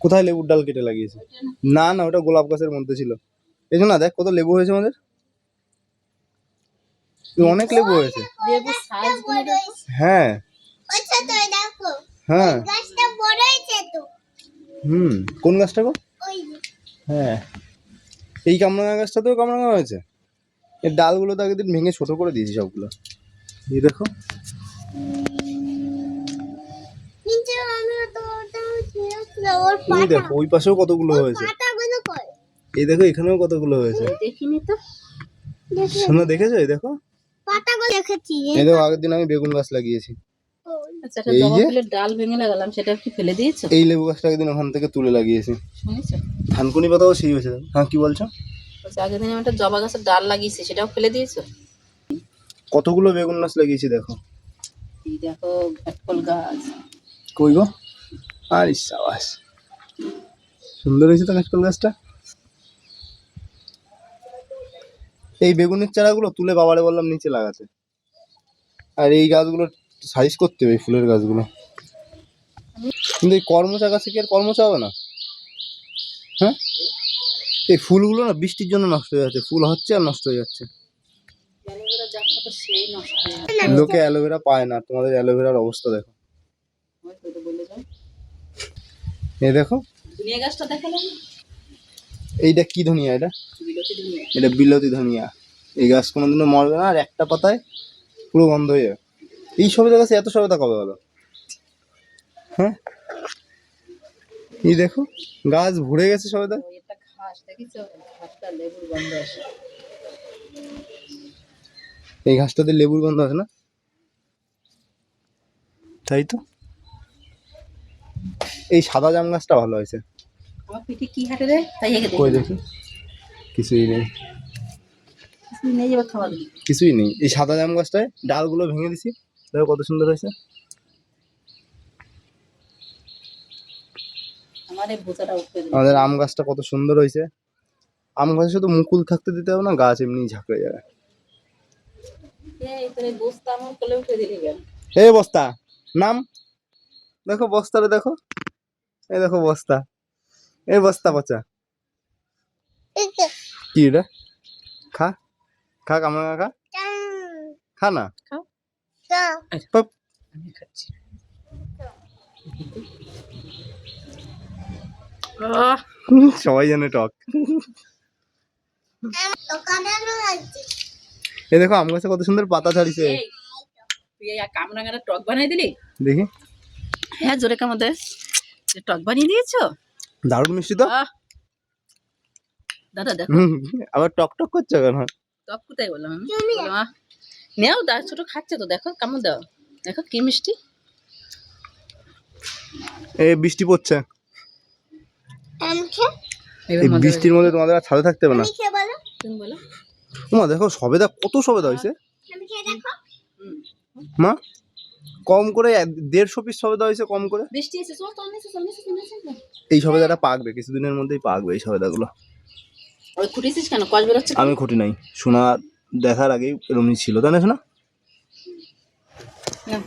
কোথায় লেবুর ডাল কেটে লাগিয়েছে? না না ওটা গোলাপ গাছের মধ্যে ছিল। এই না দেখ কত লেবু হয়েছে আমাদের। অনেক লেবু হয়েছে। হ্যাঁ। আচ্ছা হ্যাঁ। গাছটা বড় হয়েছে তো। হুম কোন গাছটা গো? হ্যাঁ। এই কামরাঙা গাছটাতেও কামরাঙা হয়েছে? এর ডালগুলো তো আগের দিন ভেঙে ছোট করে দিয়েছি সবগুলো। এই দেখো। দেখো ওই পাশেও কতগুলো হয়েছে। এই দেখো এখানেও কতগুলো হয়েছে। দেখিনি তো। শোনা দেখেছ? এই দেখো। পাতাগুলো দেখেছি এই দেখো আগের দিন আমি বেগুন গাছ লাগিয়েছি। আচ্ছা ডাল ভেঙে লাগালাম সেটা কি ফেলে দিয়েছ? এই লেবু গাছটা ওখান থেকে তুলে লাগিয়েছি। শুনেছো? থানকুনি পাতাও সেই হয়েছে। হ্যাঁ কি বলছো? আগের দিন আমি একটা জবা গাছের ডাল লাগিয়েছি সেটাও ফেলে দিয়েছ? কতগুলো বেগুন গাছ লাগিয়েছি দেখো। এই দেখো গাছ। কই গো? আর সাবাস। সুন্দর হয়েছে তো কাঁচকল গাছটা? এই বেগুনের চারাগুলো তুলে বাবারে বললাম নিচে লাগাতে। আর এই গাছগুলো সাইজ করতে হবে এই ফুলের গাছগুলো। কিন্তু এই কর্মচা গাছে কি আর কর্মচা হবে না? হ্যাঁ? এই ফুলগুলো না বৃষ্টির জন্য নষ্ট হয়ে যাচ্ছে ফুল হচ্ছে আর নষ্ট হয়ে যাচ্ছে। লোকে অ্যালোভেরা পায় না তোমাদের অ্যালোভেরার অবস্থা দেখো ওই তো এটা বলে যাও এই দেখো। দুনিয়া গাছটা দেখালাম? এইটা কি ধনিয়া এটা? এটা বিলতি ধনিয়া। এই গাছ কোনোদিনও মরবে না আর একটা পাতায় পুরো বন্ধ হয়ে যাবে। এই সবেদা গাছে এত সবেদা কবে হলো? হ্যাঁ? এই দেখো গাছ ভরে গেছে সবেদা এই ঘাসটাতে লেবুর গন্ধ আছে না? তাই তো? এই সাদা জাম গাছটা ভালো হয়েছে। আমার পিঠে কি হাটে রে? তাই একে কই দেখি দেখি? কিছুই নেই। নিয়ে খাওয়া কিছুই নেই। এই সাদা জাম গাছটায় ডালগুলো ভেঙে দিছি। দেখো কত সুন্দর হয়েছে। আমাদের আম গাছটা কত সুন্দর হয়েছে। আম গাছে শুধু মুকুল থাকতে দিতে হবে না গাছ এমনি ঝাঁকড়ে যাবে। এ বস্তা নাম। দেখো বস্তাটা দেখো। এই দেখো বস্তা এই বস্তা পচা কি এটা খা খা কামড়া খা খা না। আমি খাচ্ছি সবাই জানে টক আমার দোকানেরও দেখো আম গাছে কত সুন্দর পাতা ছাড়িছে তুই কামরাঙাটা টক বানিয়ে দিলি দেখি হ্যাঁ জোরে কামড় দে টক বানিয়ে দিয়েছ? দারুণ মিষ্টি তো। দাদা দেখো। আবার টক টক করছে কেন? টক কোথায় বললাম আমি? নেও দা ছোট খাচ্ছে তো দেখো কামড় দাও। দেখো কি মিষ্টি। এই বৃষ্টি পড়ছে। আম এই বৃষ্টির মধ্যে তোমাদের আর ছাদে থাকতে হবে না। তুমি বলো। হয়েছে। তুমি বলো। মা দেখো সবেদা কত সবেদা হয়েছে। তুমি খেয়ে দেখো। হুম। মা কম করে দেড়শো পিস সবেদা হয়েছে কম করে। এই সবেদাটা পাকবে কিছুদিনের মধ্যেই পাকবে এই সবেদাগুলো? আমি খুঁটি নাই। শোনা দেখার আগেই এরমই ছিল তাই না শোনা না।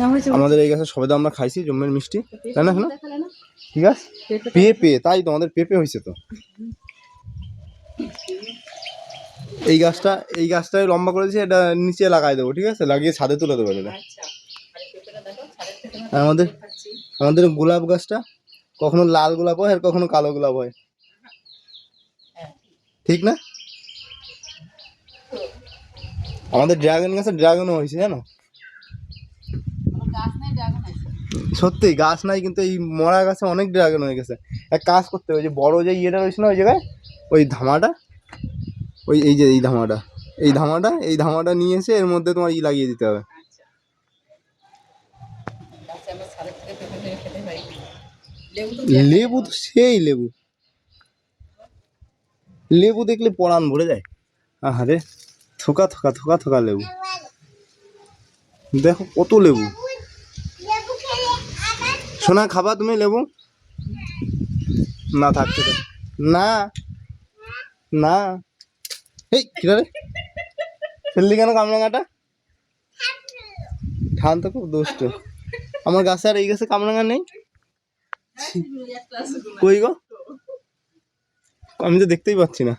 না হয়েছে আমাদের এই গাছের সবেদা আমরা খাইছি জম্মের মিষ্টি তাই না শোনা ঠিক আছে? পেঁপে তাই তো আমাদের পেঁপে হয়েছে তো। এই গাছটা এই গাছটাই লম্বা করেছি এটা নিচে লাগাই দেবো ঠিক আছে? লাগিয়ে ছাদে তুলে দেবো এটা আচ্ছা। ছাদের থেকে আর আমাদের আমাদের গোলাপ গাছটা কখনো লাল গোলাপ হয় আর কখনো কালো গোলাপ হয়। হ্যাঁ। ঠিক না? আমাদের ড্রাগন গাছে ড্রাগনও হয়েছে জানো? সত্যি গাছ নাই কিন্তু এই মরা গাছে অনেক ড্রাগন হয়ে গেছে। এক কাজ করতে হবে যে বড় যে ইয়েটা রয়েছে না ওই জায়গায় ওই ধামাটা ওই, এই যে এই ধামাটা এই ধামাটা এই ধামাটা নিয়ে এসে এর মধ্যে তোমার ই লাগিয়ে দিতে হবে। লেবু তো সেই লেবু। লেবু দেখলে পরাণ ভরে যায়। আহারে, থোকা থোকা থোকা থোকা লেবু। দেখো কত লেবু। সোনা, খাবা তুমি লেবু? না থাকতে না না। এই ফেললি কেন কামরাঙাটা? ঠান তো খুব দুষ্ট। আমার গাছে আর এই গাছে কামরাঙা নেই? কই গো? আমি তো দেখতেই পাচ্ছি না।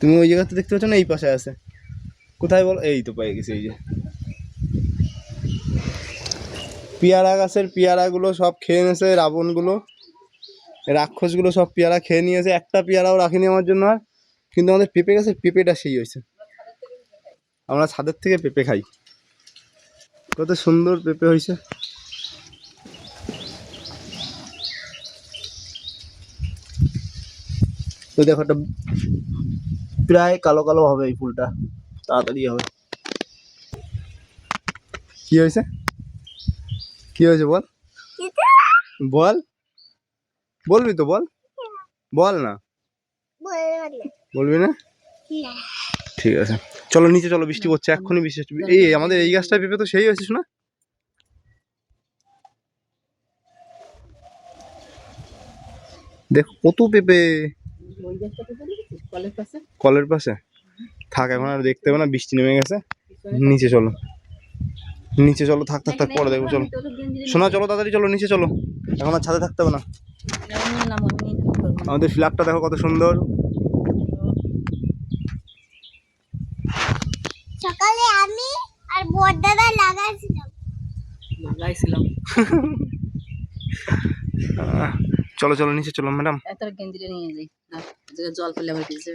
তুমি ওই জায়গাতে দেখতে পাচ্ছ না, এই পাশে আছে। কোথায় বলো? এই তো পেয়ে গেছে, এই যে। পেয়ারা গাছের পেয়ারাগুলো সব খেয়ে নিয়েছে, রাবণগুলো। রাক্ষসগুলো সব পেয়ারা খেয়ে নিয়েছে। একটা পেয়ারাও রাখিনি আমার জন্য আর। কিন্তু আমাদের পেঁপে গাছের পেঁপেটা সেই হয়েছে। আমরা ছাদের থেকে পেঁপে খাই। কত সুন্দর পেঁপে হয়েছে। তো দেখো একটা প্রায় কালো কালো হবে এই ফুলটা। তাড়াতাড়ি হবে। কি হয়েছে? কি হয়েছে বল? বল? বলবি তো বল। বল না। বলবি না ঠিক আছে চলো নিচে চলো বৃষ্টি পড়ছে এক্ষুনি বৃষ্টি এই আমাদের এই গাছটা পেঁপে তো সেই হয়েছিস না দেখ কত পেঁপে কলের পাশে কলের পাশে থাক এখন আর দেখতে হবে না বৃষ্টি নেমে গেছে নিচে চলো নিচে চলো থাক থাক থাক পরে দেখব চলো শোনা চলো তাড়াতাড়ি চলো নিচে চলো এখন আর ছাদে থাকতে হবে না আমাদের ফ্ল্যাগটা দেখো কত সুন্দর সকালে আমি বড়দাদা লাগাইছিলাম। লাগাইছিলাম। চলো চলো নিচে চলো ম্যাডাম। এত গেঞ্জিটা নিয়ে যাই জল পেলে আবার ভিজে